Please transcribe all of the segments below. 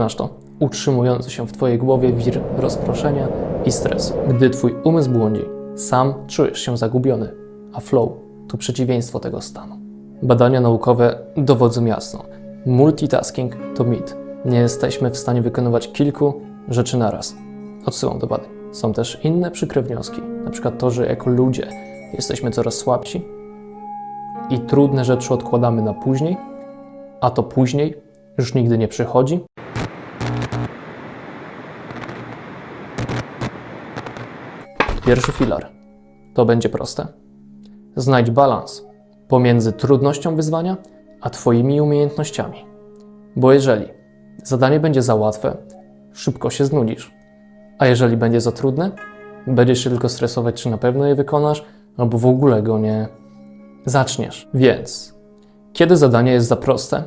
Znasz to? Utrzymujący się w Twojej głowie wir rozproszenia i stresu. Gdy Twój umysł błądzi, sam czujesz się zagubiony, a flow to przeciwieństwo tego stanu. Badania naukowe dowodzą jasno. Multitasking to mit. Nie jesteśmy w stanie wykonywać kilku rzeczy naraz. Odsyłam do badań. Są też inne przykre wnioski, przykład to, że jako ludzie jesteśmy coraz słabsi i trudne rzeczy odkładamy na później, a to później już nigdy nie przychodzi. Pierwszy filar. To będzie proste. Znajdź balans pomiędzy trudnością wyzwania a Twoimi umiejętnościami. Bo jeżeli zadanie będzie za łatwe, szybko się znudzisz. A jeżeli będzie za trudne, będziesz się tylko stresować, czy na pewno je wykonasz, albo w ogóle go nie zaczniesz. Więc, kiedy zadanie jest za proste,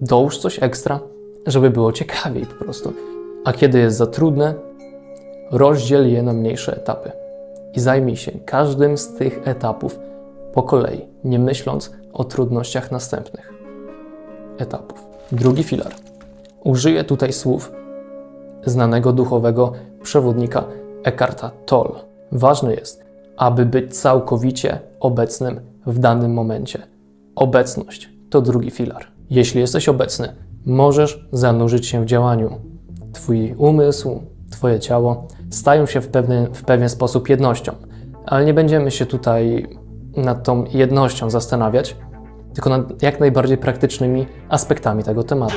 dołóż coś ekstra, żeby było ciekawiej po prostu. A kiedy jest za trudne, rozdziel je na mniejsze etapy i zajmij się każdym z tych etapów po kolei, nie myśląc o trudnościach następnych etapów. Drugi filar. Użyję tutaj słów znanego duchowego przewodnika Eckharta Tolle. Ważne jest, aby być całkowicie obecnym w danym momencie. Obecność to drugi filar. Jeśli jesteś obecny, możesz zanurzyć się w działaniu. Twój umysł, Twoje ciało stają się w, pewny, w pewien sposób jednością, ale nie będziemy się tutaj nad tą jednością zastanawiać, tylko nad jak najbardziej praktycznymi aspektami tego tematu.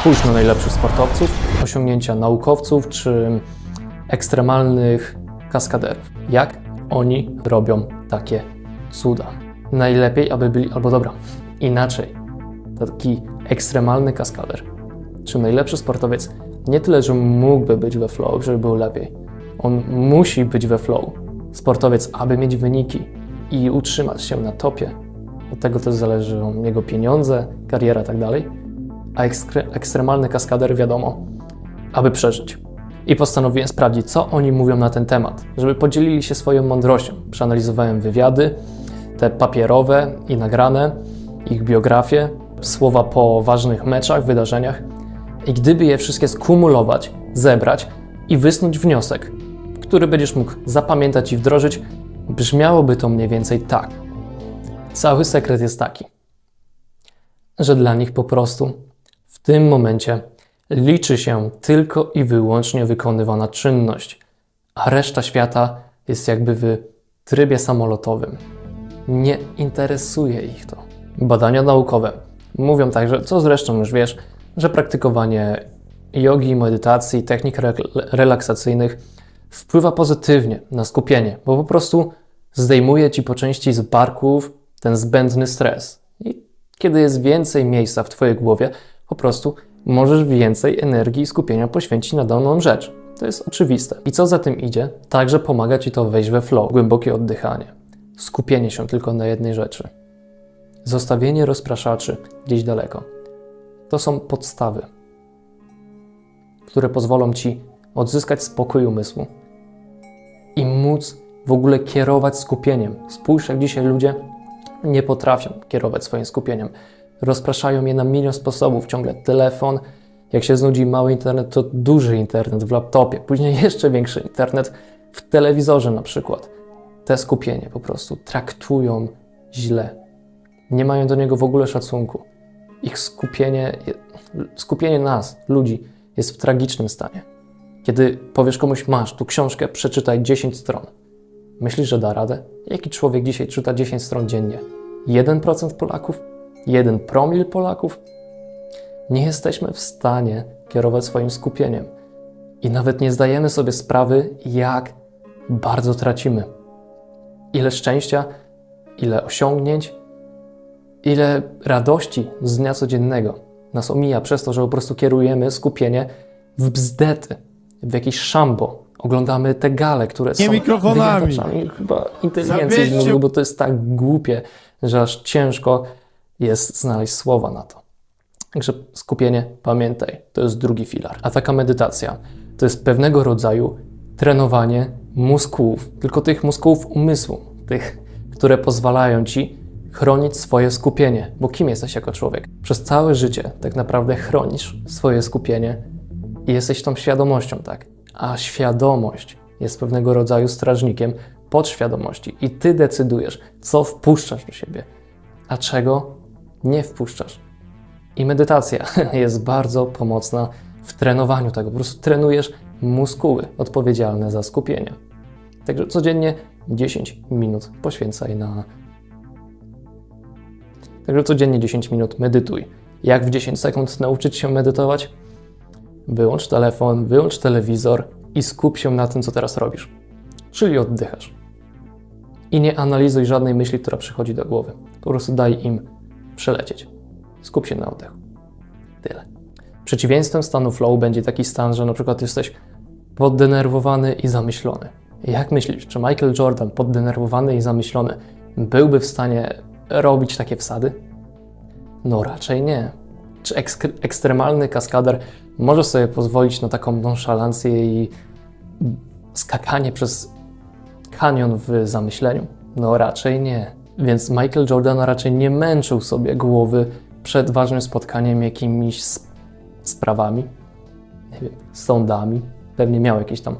Spójrz na najlepszych sportowców, osiągnięcia naukowców czy ekstremalnych kaskaderów. Jak oni robią takie cuda? Najlepiej, aby byli, albo dobra, inaczej. Taki ekstremalny kaskader, czy najlepszy sportowiec, nie tyle, że mógłby być we flow, żeby był lepiej. On musi być we flow. Sportowiec, aby mieć wyniki i utrzymać się na topie, od tego też zależą jego pieniądze, kariera itd. A ekskre- ekstremalny kaskader, wiadomo, aby przeżyć. I postanowiłem sprawdzić, co oni mówią na ten temat, żeby podzielili się swoją mądrością. Przeanalizowałem wywiady, te papierowe i nagrane, ich biografie, słowa po ważnych meczach, wydarzeniach. I gdyby je wszystkie skumulować, zebrać i wysnuć wniosek, który będziesz mógł zapamiętać i wdrożyć, brzmiałoby to mniej więcej tak. Cały sekret jest taki, że dla nich po prostu w tym momencie liczy się tylko i wyłącznie wykonywana czynność, a reszta świata jest jakby w trybie samolotowym. Nie interesuje ich to. Badania naukowe mówią także, co zresztą już wiesz, że praktykowanie jogi, medytacji, technik re relaksacyjnych wpływa pozytywnie na skupienie, bo po prostu zdejmuje ci po części z barków ten zbędny stres. I kiedy jest więcej miejsca w Twojej głowie, po prostu możesz więcej energii i skupienia poświęcić na daną rzecz. To jest oczywiste. I co za tym idzie? Także pomaga Ci to wejść we flow, głębokie oddychanie, skupienie się tylko na jednej rzeczy, zostawienie rozpraszaczy gdzieś daleko. To są podstawy, które pozwolą Ci odzyskać spokój umysłu i móc w ogóle kierować skupieniem. Spójrz, jak dzisiaj ludzie nie potrafią kierować swoim skupieniem. Rozpraszają je na milion sposobów. Ciągle telefon, jak się znudzi mały internet, to duży internet w laptopie, później jeszcze większy internet w telewizorze na przykład. Te skupienie po prostu traktują źle. Nie mają do niego w ogóle szacunku. Ich skupienie, skupienie nas, ludzi, jest w tragicznym stanie. Kiedy powiesz komuś, masz tu książkę, przeczytaj 10 stron. Myślisz, że da radę? Jaki człowiek dzisiaj czyta 10 stron dziennie? 1% Polaków? 1 promil Polaków? Nie jesteśmy w stanie kierować swoim skupieniem i nawet nie zdajemy sobie sprawy, jak bardzo tracimy. Ile szczęścia, ile osiągnięć, ile radości z dnia codziennego nas omija przez to, że po prostu kierujemy skupienie w bzdety, w jakieś szambo, oglądamy te gale, które Nie są mikrofonami. chyba inteligencji zmysłu, bo to jest tak głupie, że aż ciężko jest znaleźć słowa na to. Także skupienie, pamiętaj, to jest drugi filar. A taka medytacja to jest pewnego rodzaju trenowanie mózgów, tylko tych mózgów umysłu, tych, które pozwalają ci chronić swoje skupienie. Bo kim jesteś jako człowiek? Przez całe życie tak naprawdę chronisz swoje skupienie i jesteś tą świadomością, tak? A świadomość jest pewnego rodzaju strażnikiem podświadomości i ty decydujesz, co wpuszczasz do siebie, a czego nie wpuszczasz. I medytacja jest bardzo pomocna w trenowaniu tego. Po prostu trenujesz muskuły odpowiedzialne za skupienie. Także codziennie 10 minut poświęcaj na. Także codziennie 10 minut medytuj. Jak w 10 sekund nauczyć się medytować? Wyłącz telefon, wyłącz telewizor i skup się na tym, co teraz robisz. Czyli oddychasz. I nie analizuj żadnej myśli, która przychodzi do głowy. Po prostu daj im przelecieć. Skup się na oddechu. Tyle. Przeciwieństwem stanu flow będzie taki stan, że na przykład jesteś poddenerwowany i zamyślony. Jak myślisz, czy Michael Jordan, poddenerwowany i zamyślony, byłby w stanie robić takie wsady? No raczej nie. Czy ekstremalny kaskader może sobie pozwolić na taką nonszalancję i skakanie przez kanion w zamyśleniu? No raczej nie. Więc Michael Jordan raczej nie męczył sobie głowy przed ważnym spotkaniem jakimiś sp- sprawami, nie wiem, sądami. Pewnie miał jakieś tam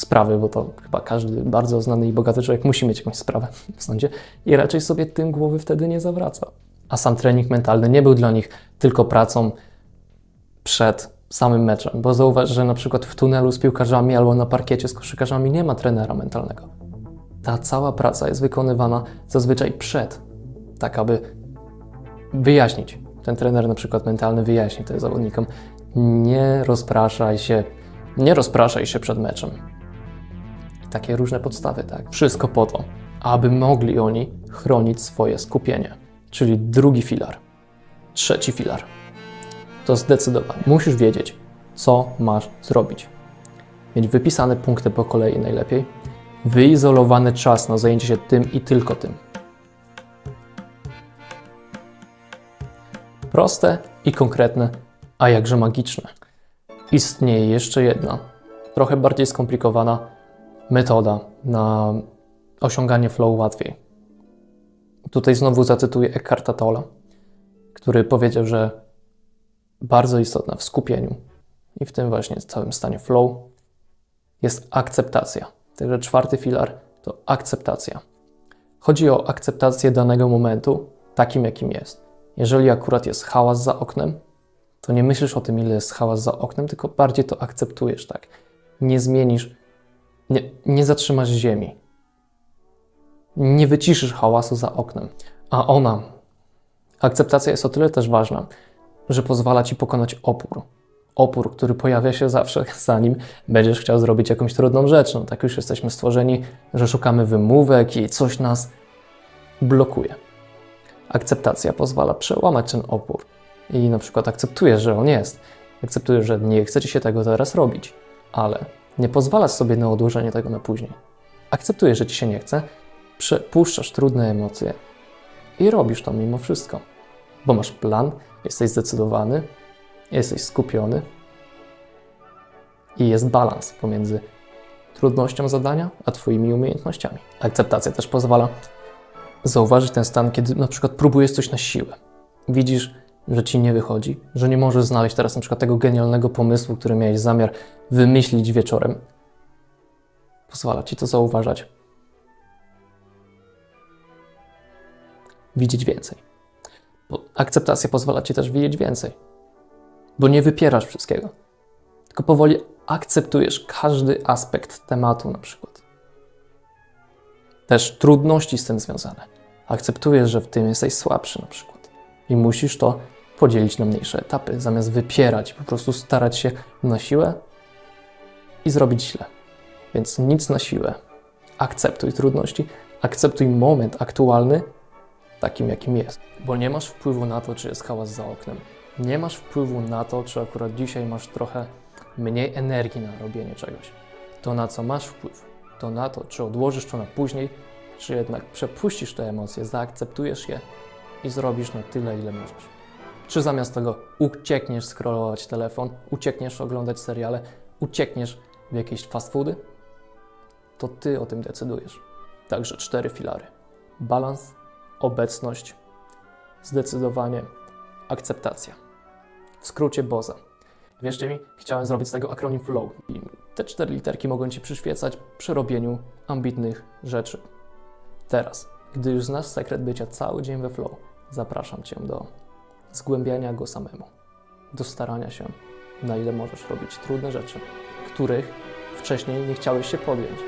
sprawy, bo to chyba każdy bardzo znany i bogaty człowiek musi mieć jakąś sprawę w sądzie i raczej sobie tym głowy wtedy nie zawraca. A sam trening mentalny nie był dla nich tylko pracą przed samym meczem, bo zauważ, że na przykład w tunelu z piłkarzami albo na parkiecie z koszykarzami nie ma trenera mentalnego. Ta cała praca jest wykonywana zazwyczaj przed, tak aby wyjaśnić. Ten trener na przykład mentalny wyjaśni to zawodnikom, nie rozpraszaj się, nie rozpraszaj się przed meczem. Takie różne podstawy, tak? Wszystko po to, aby mogli oni chronić swoje skupienie. Czyli drugi filar. Trzeci filar. To zdecydowanie. Musisz wiedzieć, co masz zrobić. Mieć wypisane punkty po kolei najlepiej. Wyizolowany czas na zajęcie się tym i tylko tym. Proste i konkretne, a jakże magiczne. Istnieje jeszcze jedna, trochę bardziej skomplikowana metoda na osiąganie flow łatwiej. Tutaj znowu zacytuję Eckharta Tolla, który powiedział, że bardzo istotna w skupieniu i w tym właśnie całym stanie flow jest akceptacja. Także czwarty filar to akceptacja. Chodzi o akceptację danego momentu takim, jakim jest. Jeżeli akurat jest hałas za oknem, to nie myślisz o tym, ile jest hałas za oknem, tylko bardziej to akceptujesz, tak? Nie zmienisz, nie, nie zatrzymasz ziemi. Nie wyciszysz hałasu za oknem. A ona, akceptacja jest o tyle też ważna, że pozwala ci pokonać opór. Opór, który pojawia się zawsze, zanim będziesz chciał zrobić jakąś trudną rzecz. No, tak już jesteśmy stworzeni, że szukamy wymówek i coś nas blokuje. Akceptacja pozwala przełamać ten opór i na przykład akceptujesz, że on jest. Akceptujesz, że nie chcecie się tego teraz robić, ale nie pozwalasz sobie na odłożenie tego na później. Akceptujesz, że ci się nie chce, przepuszczasz trudne emocje i robisz to mimo wszystko, bo masz plan, jesteś zdecydowany, jesteś skupiony i jest balans pomiędzy trudnością zadania a Twoimi umiejętnościami. Akceptacja też pozwala zauważyć ten stan, kiedy na przykład próbujesz coś na siłę. Widzisz, że ci nie wychodzi, że nie możesz znaleźć teraz na przykład tego genialnego pomysłu, który miałeś zamiar wymyślić wieczorem. Pozwala ci to zauważać. Widzieć więcej. Bo akceptacja pozwala ci też widzieć więcej. Bo nie wypierasz wszystkiego. Tylko powoli akceptujesz każdy aspekt tematu, na przykład. Też trudności z tym związane. Akceptujesz, że w tym jesteś słabszy, na przykład. I musisz to podzielić na mniejsze etapy, zamiast wypierać, po prostu starać się na siłę i zrobić źle. Więc nic na siłę. Akceptuj trudności, akceptuj moment aktualny takim, jakim jest. Bo nie masz wpływu na to, czy jest hałas za oknem. Nie masz wpływu na to, czy akurat dzisiaj masz trochę mniej energii na robienie czegoś. To, na co masz wpływ, to na to, czy odłożysz to na później, czy jednak przepuścisz te emocje, zaakceptujesz je i zrobisz na tyle, ile możesz. Czy zamiast tego uciekniesz scrollować telefon, uciekniesz oglądać seriale, uciekniesz w jakieś fast foody, to ty o tym decydujesz. Także cztery filary: balans, obecność, zdecydowanie, akceptacja. W skrócie BOZA. Wierzcie mi, chciałem zrobić z tego akronim FLOW. I te cztery literki mogą Ci przyświecać przy robieniu ambitnych rzeczy. Teraz, gdy już znasz sekret bycia cały dzień we flow, zapraszam Cię do zgłębiania go samemu, do starania się, na ile możesz robić trudne rzeczy, których wcześniej nie chciałeś się podjąć,